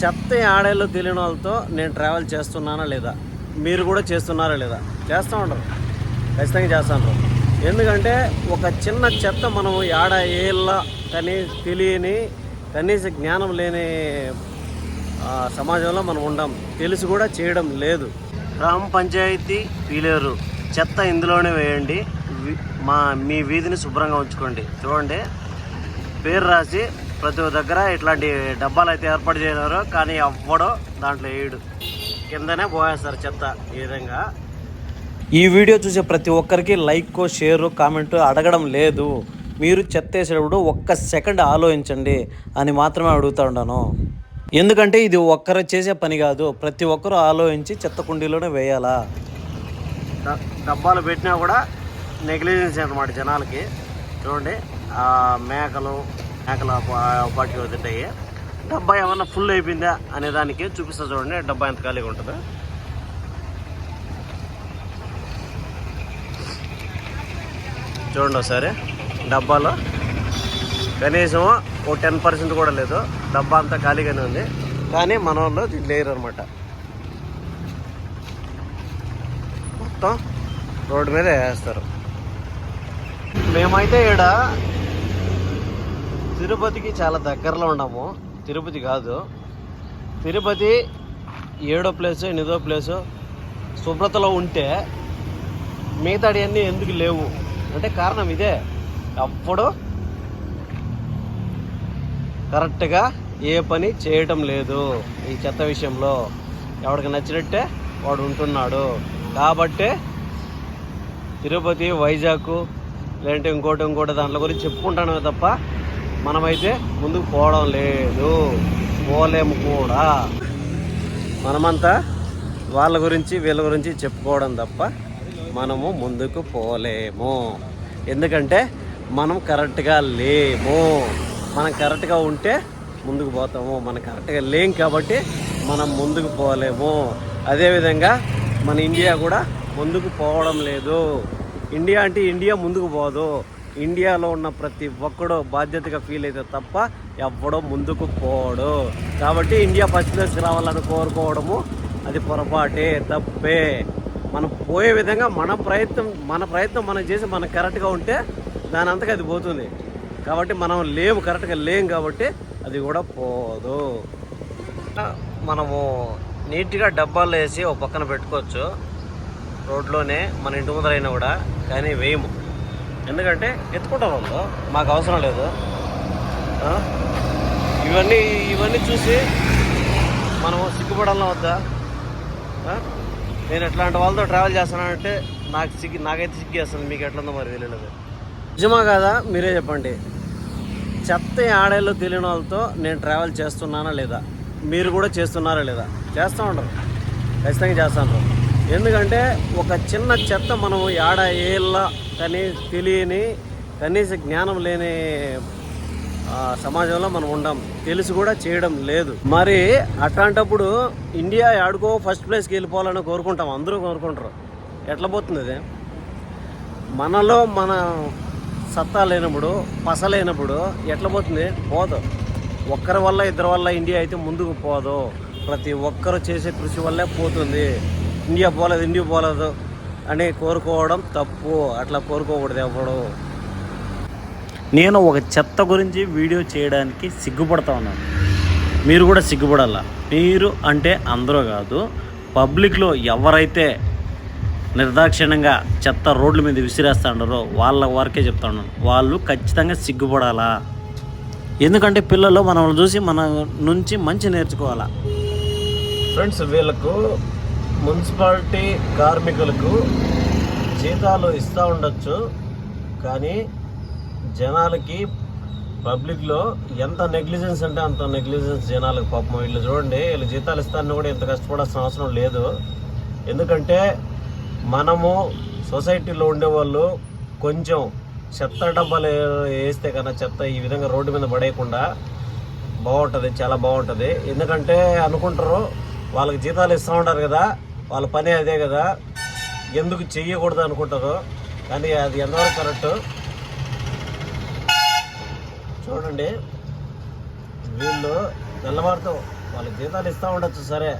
చెత్త ఆడేళ్ళు తెలియని వాళ్ళతో నేను ట్రావెల్ చేస్తున్నానా లేదా? మీరు కూడా చేస్తున్నారా లేదా? చేస్తూ ఉండరు ఖచ్చితంగా చేస్తాను ఎందుకంటే ఒక చిన్న చెత్త మనం ఆడ ఏళ్ళ కనీ తెలియని కనీస జ్ఞానం లేని సమాజంలో మనం ఉండం. తెలిసి కూడా చేయడం లేదు. గ్రామ పంచాయతీ పీలేరు. చెత్త ఇందులోనే వేయండి. మా మీ వీధిని శుభ్రంగా ఉంచుకోండి. చూడండి. పేరు రాసి ప్రతి దగ్గర ఇట్లాంటి డబ్బాలు అయితే ఏర్పాటు చేశారు కానీ ఎవ్వడో దాంట్లో వేయడు కిందనే పోయేస్తారు చెత్త ఈ విధంగా. ఈ వీడియో చూసే ప్రతి ఒక్కరికి లైక్ షేర్ కామెంట్ అడగడం లేదు. మీరు చెత్త వేసేటప్పుడు ఒక్క సెకండ్ ఆలోచించండి అని మాత్రమే అడుగుతా ఉన్నాను. ఎందుకంటే ఇది ఒక్కరు చేసే పని కాదు ప్రతి ఒక్కరూ ఆలోచించి చెత్త కుండీలోనే వేయాలా? డబ్బాలు పెట్టినా కూడా నెగ్లిజెన్స్ అనమాట జనాలకి. చూడండి మేకలు మేకల పాటికి తింటాయి. డబ్బా ఏమన్నా ఫుల్ అయిపోయిందా అనే దానికి చూపిస్తా చూడండి. డబ్బా ఎంత ఖాళీగా ఉంటుందో. చూడండి ఒకసారి. డబ్బాలో కనీసం ఓ టెన్ పర్సెంట్ కూడా లేదు. డబ్బా అంతా ఖాళీగానే ఉంది. కానీ మన వాళ్ళు లేరు అనమాట మొత్తం రోడ్డు మీద వేస్తారు. మేమైతే ఇక్కడ తిరుపతికి చాలా దగ్గరలో ఉన్నాము. తిరుపతి కాదు. తిరుపతి ఏడో ప్లేసు ఎనిమిదో ప్లేసు శుభ్రతలో ఉంటే మిగతాడి అన్నీ ఎందుకు లేవు? అంటే కారణం ఇదే. అప్పుడు కరెక్ట్గా ఏ పని చేయటం లేదు ఈ చెత్త విషయంలో. ఎవడికి నచ్చినట్టే వాడు ఉంటున్నాడు. కాబట్టే తిరుపతి వైజాగ్ లేదంటే ఇంకోటి ఇంకోటి దాంట్లో గురించి చెప్పుకుంటాను తప్ప మనమైతే ముందుకు పోవడం లేదు. పోలేము కూడా. మనమంతా వాళ్ళ గురించి వీళ్ళ గురించి చెప్పుకోవడం తప్ప మనము ముందుకు పోలేము. ఎందుకంటే మనం కరెక్ట్గా లేము. మనం కరెక్ట్గా ఉంటే ముందుకు పోతాము. మనం కరెక్ట్గా లేం కాబట్టి మనం ముందుకు పోలేము. అదేవిధంగా మన ఇండియా కూడా ముందుకు పోవడం లేదు. ఇండియా అంటే ఇండియా ముందుకు పోదు. ఇండియాలో ఉన్న ప్రతి ఒక్కడు బాధ్యతగా ఫీల్ అయితే తప్ప ఎవ్వడో ముందుకు పోడు. కాబట్టి ఇండియా ఫస్ట్ ప్లేస్కి రావాలని కోరుకోవడము అది పొరపాటే తప్పే. మనం పోయే విధంగా మన ప్రయత్నం మన ప్రయత్నం మనం చేసి మనం కరెక్ట్గా ఉంటే దాని అంతగా అది పోతుంది. కాబట్టి మనం లేము కరెక్ట్గా లేము కాబట్టి అది కూడా పోదు. మనము నీట్గా డబ్బాలు వేసి ఒక పక్కన పెట్టుకోవచ్చు. రోడ్లోనే మన ఇంటి ముందరైనా కూడా కానీ వేయము. ఎందుకంటే ఎత్తుకుంటారు వాళ్ళు. మాకు అవసరం లేదు. ఇవన్నీ ఇవన్నీ చూసి మనము సిగ్గుపడాలని వద్దా? నేను ఎట్లాంటి వాళ్ళతో ట్రావెల్ చేస్తానంటే నాకు సిగ్గి నాకైతే సిగ్గి చేస్తుంది మీకు ఎట్లుందో మరి తెలియలేదు. నిజమా కాదా? మీరే చెప్పండి. చెత్త ఆడేళ్ళు తెలియని వాళ్ళతో నేను ట్రావెల్ చేస్తున్నానా లేదా? మీరు కూడా చేస్తున్నారా లేదా? చేస్తూ ఉండరు ఖచ్చితంగా చేస్తాను ఎందుకంటే ఒక చిన్న చెత్త మనం ఏడ ఏళ్ళ కనీ తెలియని కనీస జ్ఞానం లేని సమాజంలో మనం ఉండం. తెలిసి కూడా చేయడం లేదు. మరి అట్లాంటప్పుడు ఇండియా ఆడుకో ఫస్ట్ ప్లేస్కి వెళ్ళిపోవాలని కోరుకుంటాం. అందరూ కోరుకుంటారు. ఎట్లా పోతుంది అది? మనలో మన సత్తా లేనప్పుడు పస లేనప్పుడు ఎట్లా పోతుంది? పోదు. ఒక్కరి వల్ల ఇద్దరి వల్ల ఇండియా అయితే ముందుకు పోదు. ప్రతి ఒక్కరు చేసే కృషి వల్లే పోతుంది. ఇండియా పోలేదు ఇండియా పోలేదు అని కోరుకోవడం తప్పు. అట్లా కోరుకోకూడదు ఎవడు నేను ఒక చెత్త గురించి వీడియో చేయడానికి సిగ్గుపడతా ఉన్నాను. మీరు కూడా సిగ్గుపడాలా. మీరు అంటే అందరూ కాదు పబ్లిక్లో ఎవరైతే నిర్దాక్షిణ్యంగా చెత్త రోడ్ల మీద విసిరేస్తాడారో వాళ్ళ వరకే చెప్తాను వాళ్ళు ఖచ్చితంగా సిగ్గుపడాలా? ఎందుకంటే పిల్లలు మనల్ని చూసి మన నుంచి మంచి నేర్చుకోవాలా? ఫ్రెండ్స్ వీళ్ళకు మున్సిపాలిటీ కార్మికులకు జీతాలు ఇస్తూ ఉండొచ్చు కానీ జనాలకి పబ్లిక్లో ఎంత నెగ్లిజెన్స్ అంటే అంత నెగ్లిజెన్స్ జనాలకు పాపం వీళ్ళు చూడండి వీళ్ళు జీతాలు ఇస్తారని కూడా ఇంత కష్టపడాల్సిన అవసరం లేదు. ఎందుకంటే మనము సొసైటీలో ఉండేవాళ్ళు కొంచెం చెత్త డబ్బాలు వేస్తే కన్నా చెత్త ఈ విధంగా రోడ్డు మీద పడేయకుండా బాగుంటుంది చాలా బాగుంటుంది. ఎందుకంటే అనుకుంటారు వాళ్ళకి జీతాలు ఇస్తూ ఉంటారు కదా వాళ్ళ పని అదే కదా. ఎందుకు చెయ్యకూడదు అనుకుంటారో. కానీ అది ఎంతవరకు కరెక్ట్? చూడండి. వీళ్ళు తెల్లవారుతో వాళ్ళకి జీతాలు ఇస్తూ ఉండొచ్చు సరే.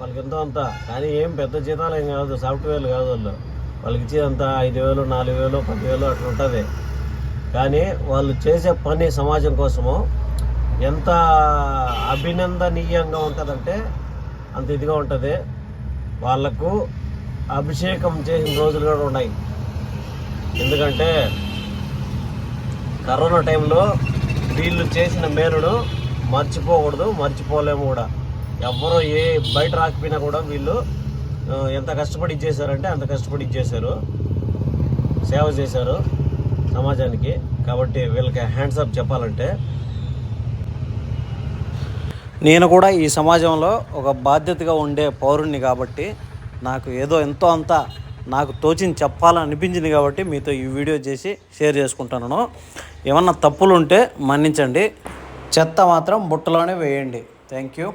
వాళ్ళకి ఎంతో అంత. కానీ ఏం పెద్ద జీతాలు ఏం కాదు సాఫ్ట్వేర్లు కాదు వాళ్ళు. వాళ్ళకి ఇచ్చేదంత ఐదు వేలు నాలుగు వేలు పదివేలు అట్లా ఉంటుంది. కానీ వాళ్ళు చేసే పని సమాజం కోసము ఎంత అభినందనీయంగా ఉంటుందంటే అంత ఇదిగా ఉంటుంది. వాళ్ళకు అభిషేకం చేసిన రోజులు కూడా ఉన్నాయి. ఎందుకంటే కరోనా టైంలో వీళ్ళు చేసిన మేలును మర్చిపోకూడదు మర్చిపోలేము కూడా. ఎవరో ఏ బయట రాకపోయినా కూడా వీళ్ళు ఎంత కష్టపడి ఇచ్చేసారంటే అంత కష్టపడి ఇచ్చేశారు సేవ చేశారు సమాజానికి. కాబట్టి వీళ్ళకి హ్యాండ్సప్ చెప్పాలంటే నేను కూడా ఈ సమాజంలో ఒక బాధ్యతగా ఉండే పౌరుణ్ణి కాబట్టి నాకు ఏదో ఎంతో అంత నాకు తోచింది చెప్పాలని అనిపించింది కాబట్టి మీతో ఈ వీడియో చేసి షేర్ చేసుకుంటున్నాను. ఏమన్నా తప్పులు ఉంటే మన్నించండి. చెత్త మాత్రం బుట్టలోనే వేయండి. Thank you.